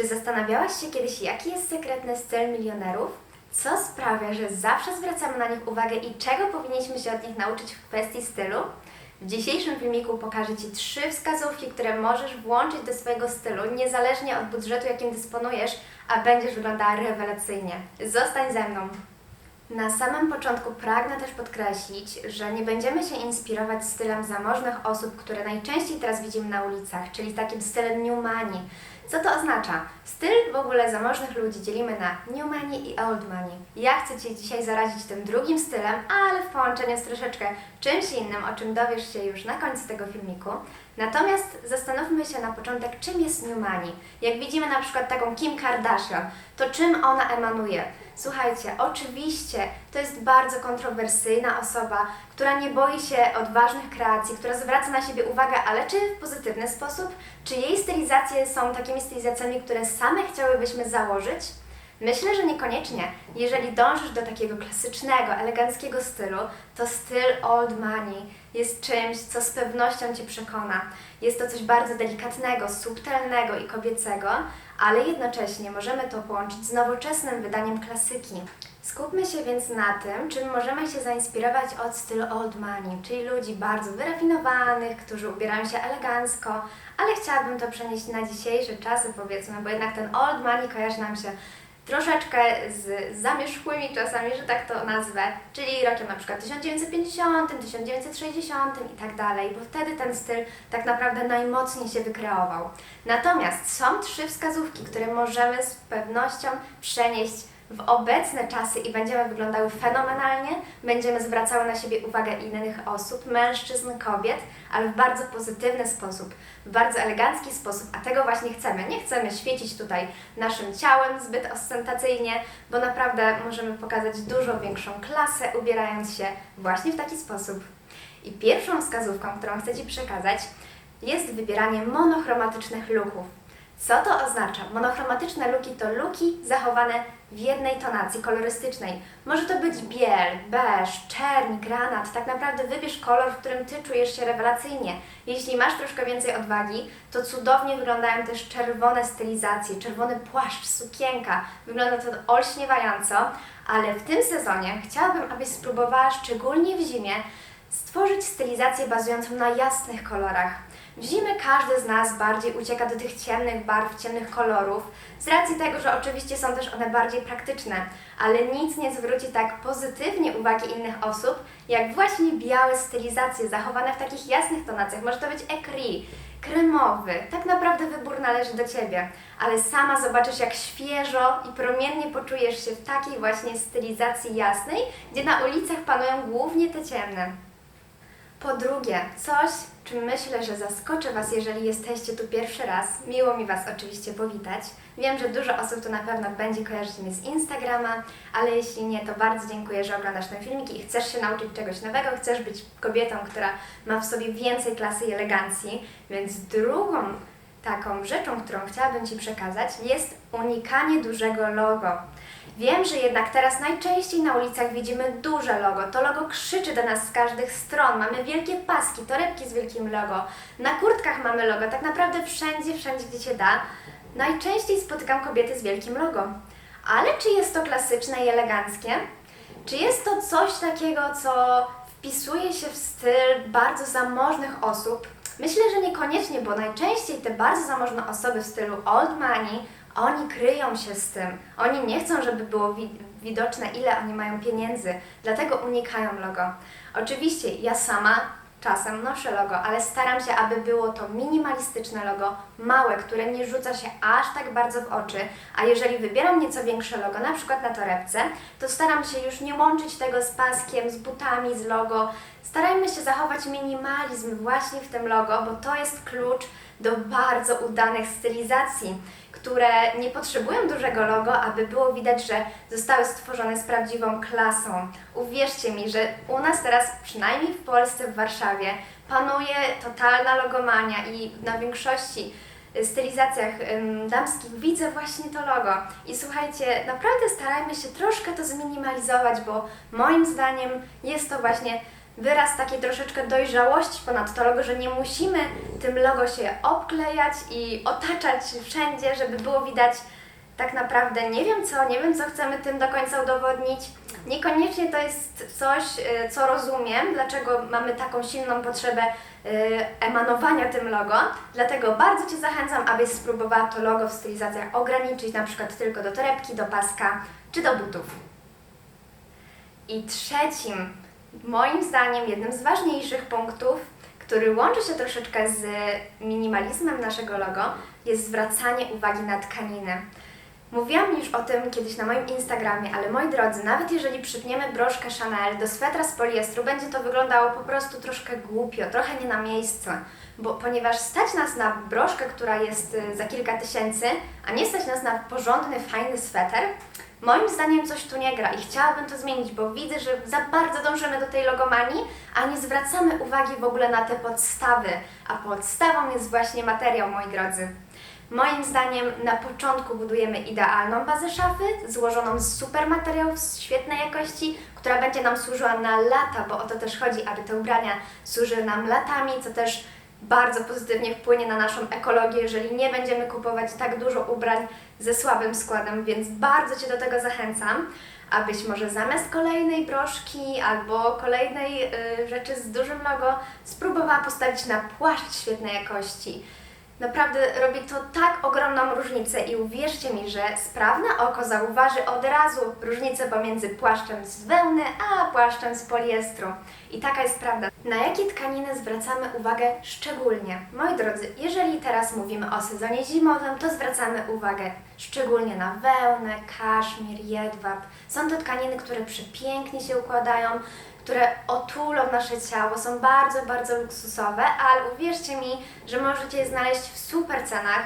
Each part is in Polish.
Czy zastanawiałaś się kiedyś, jaki jest sekretny styl milionerów? Co sprawia, że zawsze zwracamy na nich uwagę i czego powinniśmy się od nich nauczyć w kwestii stylu? W dzisiejszym filmiku pokażę Ci trzy wskazówki, które możesz włączyć do swojego stylu, niezależnie od budżetu, jakim dysponujesz, a będziesz wyglądała rewelacyjnie. Zostań ze mną! Na samym początku pragnę też podkreślić, że nie będziemy się inspirować stylem zamożnych osób, które najczęściej teraz widzimy na ulicach, czyli takim stylem new money. Co to oznacza? Styl w ogóle zamożnych ludzi dzielimy na new money i old money. Ja chcę Cię dzisiaj zarazić tym drugim stylem, ale w połączeniu z troszeczkę czymś innym, o czym dowiesz się już na końcu tego filmiku. Natomiast zastanówmy się na początek, czym jest new money. Jak widzimy na przykład taką Kim Kardashian, to czym ona emanuje? Słuchajcie, oczywiście to jest bardzo kontrowersyjna osoba, która nie boi się odważnych kreacji, która zwraca na siebie uwagę, ale czy w pozytywny sposób? Czy jej stylizacje są takimi stylizacjami, które same chciałybyśmy założyć? Myślę, że niekoniecznie. Jeżeli dążysz do takiego klasycznego, eleganckiego stylu, to styl old money jest czymś, co z pewnością Cię przekona. Jest to coś bardzo delikatnego, subtelnego i kobiecego, ale jednocześnie możemy to połączyć z nowoczesnym wydaniem klasyki. Skupmy się więc na tym, czym możemy się zainspirować od stylu old money, czyli ludzi bardzo wyrafinowanych, którzy ubierają się elegancko, ale chciałabym to przenieść na dzisiejsze czasy, powiedzmy, bo jednak ten old money kojarzy nam się troszeczkę z zamierzchłymi czasami, że tak to nazwę, czyli rokiem na przykład 1950, 1960 i tak dalej, bo wtedy ten styl tak naprawdę najmocniej się wykreował. Natomiast są trzy wskazówki, które możemy z pewnością przenieść w obecne czasy i będziemy wyglądały fenomenalnie, będziemy zwracały na siebie uwagę innych osób, mężczyzn, kobiet, ale w bardzo pozytywny sposób, w bardzo elegancki sposób, a tego właśnie chcemy. Nie chcemy świecić tutaj naszym ciałem zbyt ostentacyjnie, bo naprawdę możemy pokazać dużo większą klasę, ubierając się właśnie w taki sposób. I pierwszą wskazówką, którą chcę Ci przekazać, jest wybieranie monochromatycznych luków. Co to oznacza? Monochromatyczne luki to luki zachowane w jednej tonacji kolorystycznej. Może to być biel, beż, czerń, granat. Tak naprawdę wybierz kolor, w którym Ty czujesz się rewelacyjnie. Jeśli masz troszkę więcej odwagi, to cudownie wyglądają też czerwone stylizacje, czerwony płaszcz, sukienka. Wygląda to olśniewająco, ale w tym sezonie chciałabym, abyś spróbowała, szczególnie w zimie, stworzyć stylizację bazującą na jasnych kolorach. W zimę każdy z nas bardziej ucieka do tych ciemnych barw, ciemnych kolorów, z racji tego, że oczywiście są też one bardziej praktyczne, ale nic nie zwróci tak pozytywnie uwagi innych osób, jak właśnie białe stylizacje zachowane w takich jasnych tonacjach. Może to być écrit, kremowy, tak naprawdę wybór należy do Ciebie, ale sama zobaczysz, jak świeżo i promiennie poczujesz się w takiej właśnie stylizacji jasnej, gdzie na ulicach panują głównie te ciemne. Drugie, coś, czym myślę, że zaskoczy Was, jeżeli jesteście tu pierwszy raz. Miło mi Was oczywiście powitać. Wiem, że dużo osób tu na pewno będzie kojarzyć mnie z Instagrama, ale jeśli nie, to bardzo dziękuję, że oglądasz ten filmik i chcesz się nauczyć czegoś nowego, chcesz być kobietą, która ma w sobie więcej klasy i elegancji. Więc drugą taką rzeczą, którą chciałabym Ci przekazać, jest unikanie dużego logo. Wiem, że jednak teraz najczęściej na ulicach widzimy duże logo. To logo krzyczy do nas z każdych stron. Mamy wielkie paski, torebki z wielkim logo. Na kurtkach mamy logo. Tak naprawdę wszędzie, wszędzie, gdzie się da. Najczęściej spotykam kobiety z wielkim logo. Ale czy jest to klasyczne i eleganckie? Czy jest to coś takiego, co wpisuje się w styl bardzo zamożnych osób? Myślę, że niekoniecznie, bo najczęściej te bardzo zamożne osoby w stylu old money, oni kryją się z tym. Oni nie chcą, żeby było wi- widoczne, ile oni mają pieniędzy, dlatego unikają logo. Oczywiście ja sama czasem noszę logo, ale staram się, aby było to minimalistyczne logo, małe, które nie rzuca się aż tak bardzo w oczy, a jeżeli wybieram nieco większe logo, na przykład na torebce, to staram się już nie łączyć tego z paskiem, z butami, z logo. Starajmy się zachować minimalizm właśnie w tym logo, bo to jest klucz do bardzo udanych stylizacji, które nie potrzebują dużego logo, aby było widać, że zostały stworzone z prawdziwą klasą. Uwierzcie mi, że u nas teraz, przynajmniej w Polsce, w Warszawie, panuje totalna logomania i na większości y, stylizacjach damskich widzę właśnie to logo. I słuchajcie, naprawdę starajmy się troszkę to zminimalizować, bo moim zdaniem jest to właśnie wyraz takiej troszeczkę dojrzałości ponad to logo, że nie musimy tym logo się obklejać i otaczać wszędzie, żeby było widać tak naprawdę nie wiem co, nie wiem co chcemy tym do końca udowodnić. Niekoniecznie to jest coś, y, co rozumiem, dlaczego mamy taką silną potrzebę y, emanowania tym logo. Dlatego bardzo Cię zachęcam, abyś spróbowała to logo w stylizacjach ograniczyć na przykład tylko do torebki, do paska czy do butów. I trzecim, moim zdaniem, jednym z ważniejszych punktów, który łączy się troszeczkę z minimalizmem naszego logo, jest zwracanie uwagi na tkaniny. Mówiłam już o tym kiedyś na moim Instagramie, ale moi drodzy, nawet jeżeli przypniemy broszkę Chanel do swetra z poliestru, będzie to wyglądało po prostu troszkę głupio, trochę nie na miejscu, bo ponieważ stać nas na broszkę, która jest y, za kilka tysięcy, a nie stać nas na porządny, fajny sweter, moim zdaniem coś tu nie gra i chciałabym to zmienić, bo widzę, że za bardzo dążymy do tej logomanii, a nie zwracamy uwagi w ogóle na te podstawy, a podstawą jest właśnie materiał, moi drodzy. Moim zdaniem na początku budujemy idealną bazę szafy, złożoną z super materiałów świetnej jakości, która będzie nam służyła na lata, bo o to też chodzi, aby te ubrania służyły nam latami, co też bardzo pozytywnie wpłynie na naszą ekologię, jeżeli nie będziemy kupować tak dużo ubrań ze słabym składem, więc bardzo Cię do tego zachęcam, abyś może zamiast kolejnej broszki albo kolejnej y, rzeczy z dużym logo spróbowała postawić na płaszcz świetnej jakości. Naprawdę robi to tak ogromną różnicę i uwierzcie mi, że sprawne oko zauważy od razu różnicę pomiędzy płaszczem z wełny, a płaszczem z poliestru. I taka jest prawda. Na jakie tkaniny zwracamy uwagę szczególnie? Moi drodzy, jeżeli teraz mówimy o sezonie zimowym, to zwracamy uwagę szczególnie na wełnę, kaszmir, jedwab. Są to tkaniny, które przepięknie się układają, które otulą nasze ciało, są bardzo, bardzo luksusowe, ale uwierzcie mi, że możecie je znaleźć w super cenach.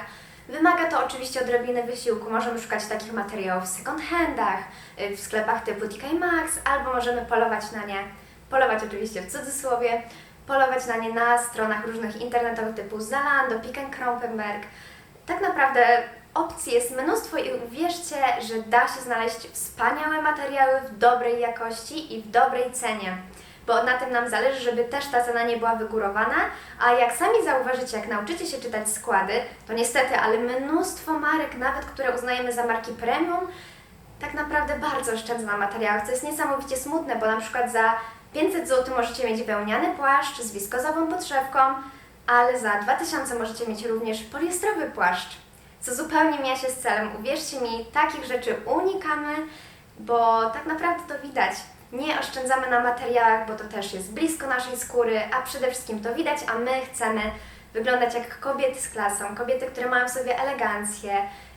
Wymaga to oczywiście odrobiny wysiłku. Możemy szukać takich materiałów w second handach, y, w sklepach typu TK Maxx, albo możemy polować na nie, polować oczywiście w cudzysłowie, polować na nie na stronach różnych internetowych typu Zalando, Pick Kronenberg. Tak naprawdę opcji jest mnóstwo i uwierzcie, że da się znaleźć wspaniałe materiały w dobrej jakości i w dobrej cenie. Bo na tym nam zależy, żeby też ta cena nie była wygórowana, a jak sami zauważycie, jak nauczycie się czytać składy, to niestety, ale mnóstwo marek, nawet które uznajemy za marki premium, tak naprawdę bardzo oszczędza na materiałach, co jest niesamowicie smutne, bo na przykład za 500 zł możecie mieć wełniany płaszcz z wiskozową podszewką, ale za 2000 możecie mieć również poliestrowy płaszcz, co zupełnie mija się z celem. Uwierzcie mi, takich rzeczy unikamy, bo tak naprawdę to widać. Nie oszczędzamy na materiałach, bo to też jest blisko naszej skóry, a przede wszystkim to widać, a my chcemy wyglądać jak kobiety z klasą, kobiety, które mają w sobie elegancję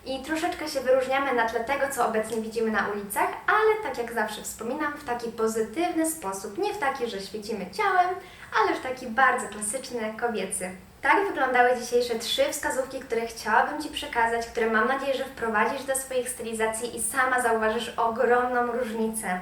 i troszeczkę się wyróżniamy na tle tego, co obecnie widzimy na ulicach, ale tak jak zawsze wspominam, w taki pozytywny sposób, nie w taki, że świecimy ciałem, ale w taki bardzo klasyczny, kobiecy. Tak wyglądały dzisiejsze trzy wskazówki, które chciałabym Ci przekazać, które mam nadzieję, że wprowadzisz do swoich stylizacji i sama zauważysz ogromną różnicę.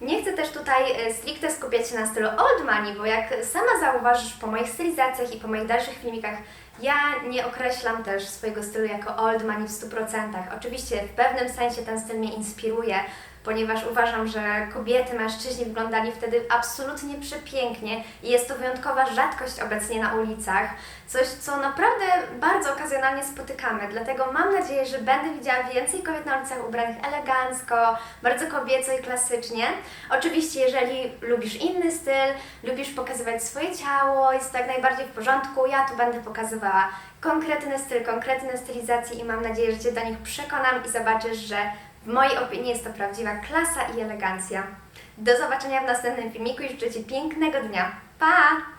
Nie chcę też tutaj e, stricte skupiać się na stylu old money, bo jak sama zauważysz po moich stylizacjach i po moich dalszych filmikach, ja nie określam też swojego stylu jako old money w 100%. Oczywiście w pewnym sensie ten styl mnie inspiruje, ponieważ uważam, że kobiety, mężczyźni wyglądali wtedy absolutnie przepięknie i jest to wyjątkowa rzadkość obecnie na ulicach. Coś, co naprawdę bardzo okazjonalnie spotykamy. Dlatego mam nadzieję, że będę widziała więcej kobiet na ulicach ubranych elegancko, bardzo kobieco i klasycznie. Oczywiście, jeżeli lubisz inny styl, lubisz pokazywać swoje ciało, jest to jak najbardziej w porządku, ja tu będę pokazywała konkretny styl, konkretne stylizacje i mam nadzieję, że Cię do nich przekonam i zobaczysz, że w mojej opinii jest to prawdziwa klasa i elegancja. Do zobaczenia w następnym filmiku i życzę Ci pięknego dnia. Pa!